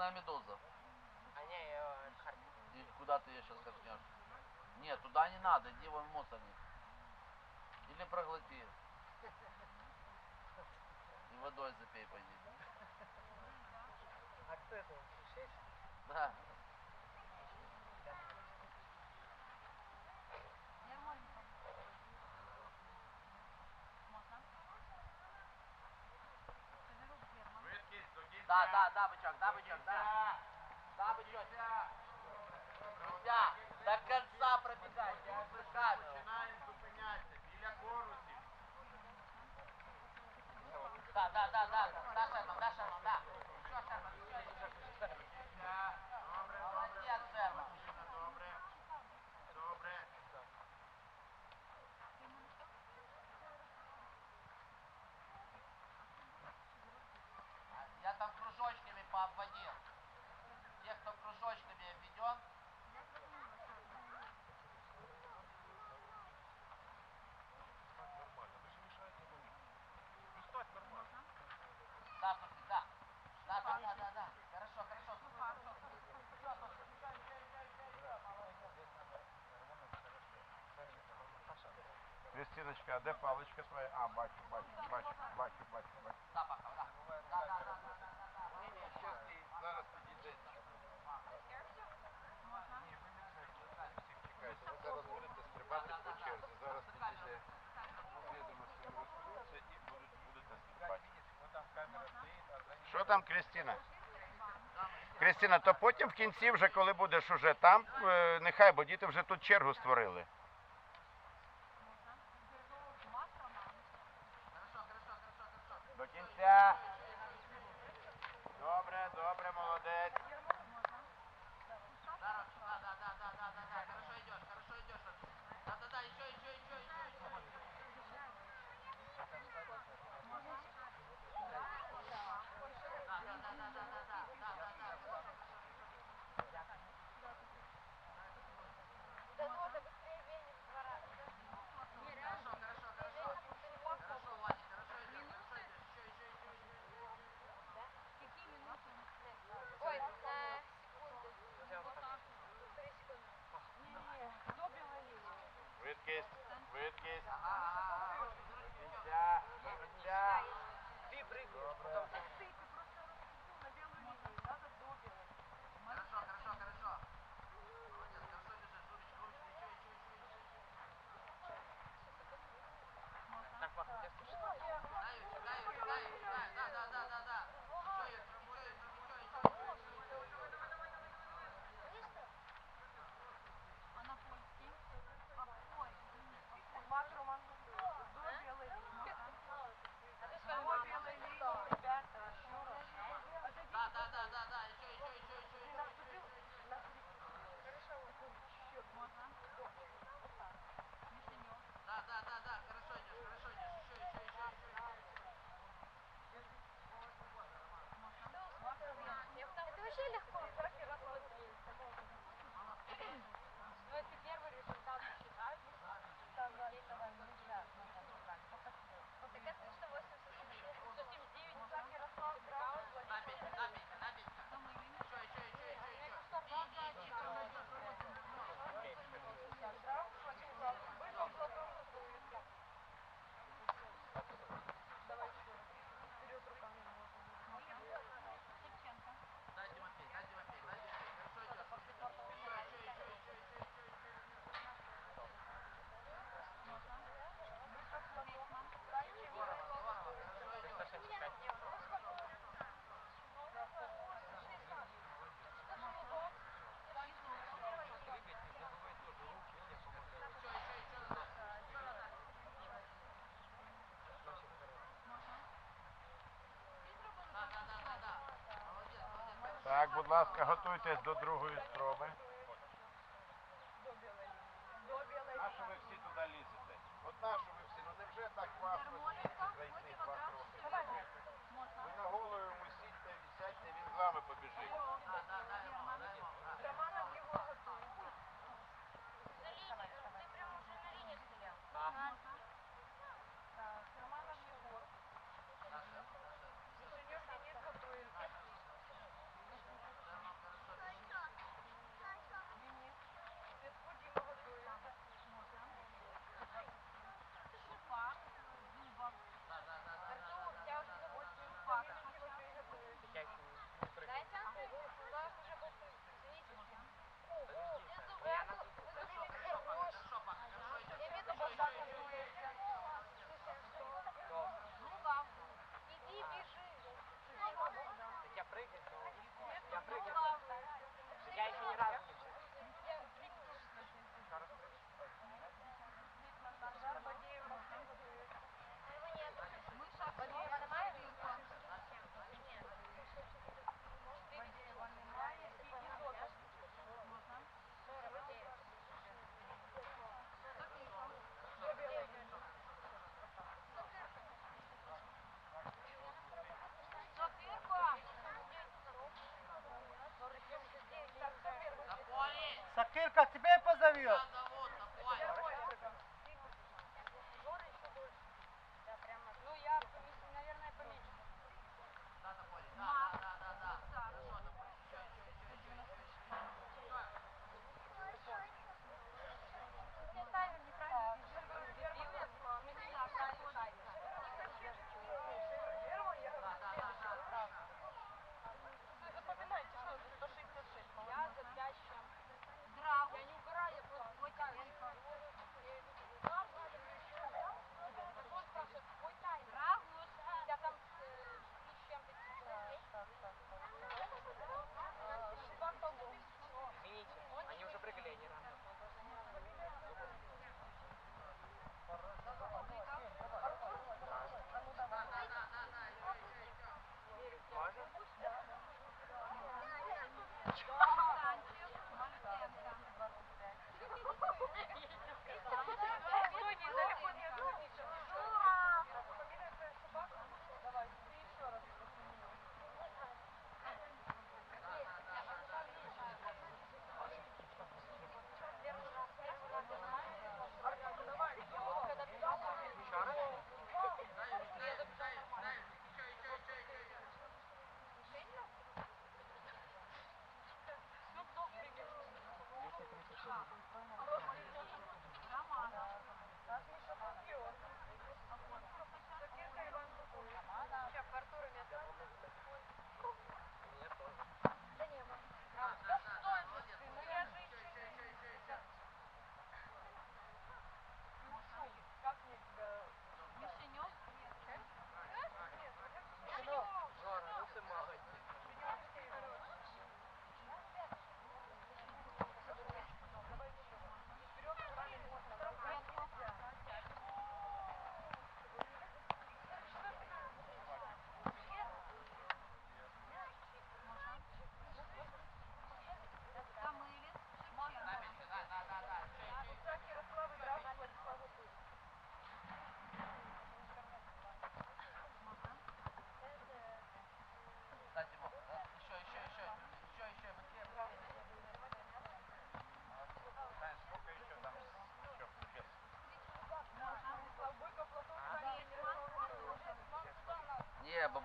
Красная медуза. А не, я Харьков. И куда ты ее сейчас качнешь? Нет, туда не надо, иди вон в мусорник. Или проглоти. И водой запей пойди. А кто это? Шесть? Да. Да, да, да, бычок, да, бычок, да. Да, бычок. Друзья, до конца пробегайте, я слышаю. Починаємо зупинятися біля корусів. Да, да, да, да, да, Шерман, да, Шерман, да. Еще Шерман, еще, Кристиночка, а де паличка твоя? А, бачу, бачу, бачу, бачу, бачу, зараз підійде. Ні, ви зараз будете стрибати по черзі. Зараз підійде відомості розкрутиться і будете стрибати. Що там, Кристина? Кристина, то потім в кінці, вже коли будеш уже там, е, нехай, бо діти вже тут чергу створили. Wis, wit kis. Ya, ya. Diberi. Так, будь ласка, готуйтесь до другої спроби. А що ви всі туди лізете? От на що ви всі? Ну невже так важко зайти два кроки? Ви на голову йому сідьте, сядьте, він з вами побіжить. Не, бабо,